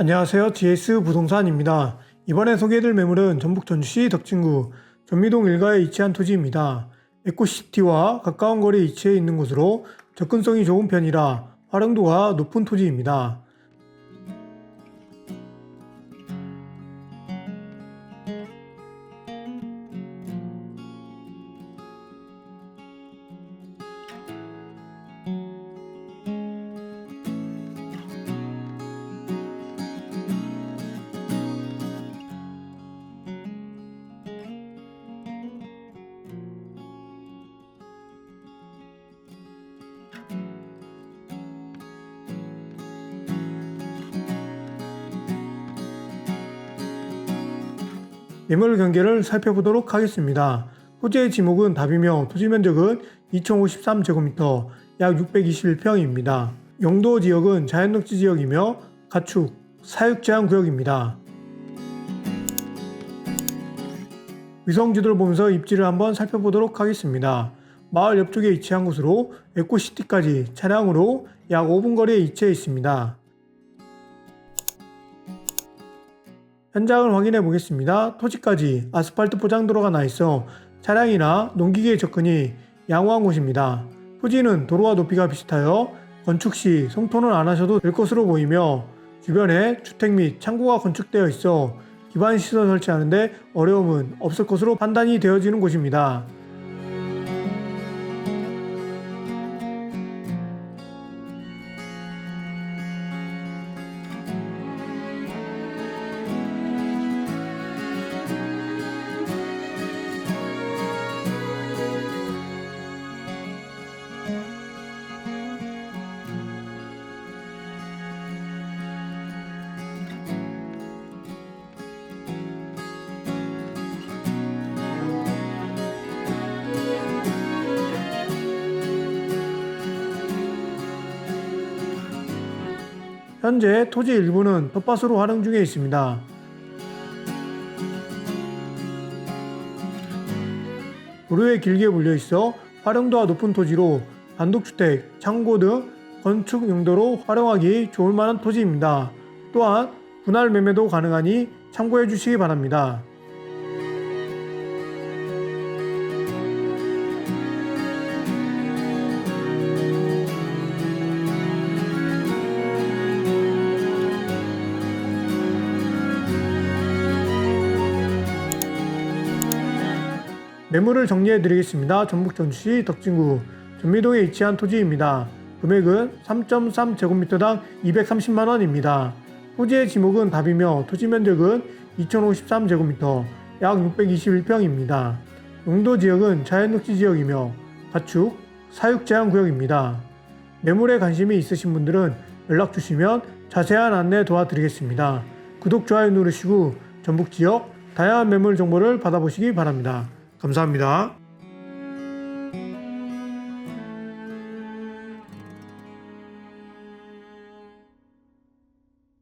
안녕하세요. GS 부동산입니다. 이번에 소개해드릴 매물은 전북 전주시 덕진구 전미동 일가에 위치한 토지입니다. 에코시티와 가까운 거리에 위치해 있는 곳으로 접근성이 좋은 편이라 활용도가 높은 토지입니다. 매물 경계를 살펴보도록 하겠습니다. 토지의 지목은 답이며 토지 면적은 2053제곱미터 약 621평입니다. 용도 지역은 자연녹지 지역이며 가축, 사육 제한 구역입니다. 위성 지도를 보면서 입지를 한번 살펴보도록 하겠습니다. 마을 옆쪽에 위치한 곳으로 에코시티까지 차량으로 약 5분 거리에 위치해 있습니다. 현장을 확인해 보겠습니다. 토지까지 아스팔트 포장도로가 나 있어 차량이나 농기계의 접근이 양호한 곳입니다. 토지는 도로와 높이가 비슷하여 건축 시 성토는 안 하셔도 될 것으로 보이며 주변에 주택 및 창고가 건축되어 있어 기반 시설 설치하는데 어려움은 없을 것으로 판단이 되어지는 곳입니다. 현재 토지 일부는 텃밭으로 활용 중에 있습니다. 도로에 길게 물려 있어 활용도가 높은 토지로 단독주택, 창고 등 건축 용도로 활용하기 좋을 만한 토지입니다. 또한 분할 매매도 가능하니 참고해 주시기 바랍니다. 매물을 정리해 드리겠습니다. 전북 전주시 덕진구 전미동에 위치한 토지입니다. 금액은 3.3제곱미터당 230만 원입니다. 토지의 지목은 답이며 토지 면적은 2053제곱미터 약 621평입니다. 용도 지역은 자연녹지 지역이며 가축, 사육 제한 구역입니다. 매물에 관심이 있으신 분들은 연락 주시면 자세한 안내 도와드리겠습니다. 구독, 좋아요 누르시고 전북 지역 다양한 매물 정보를 받아보시기 바랍니다. 감사합니다.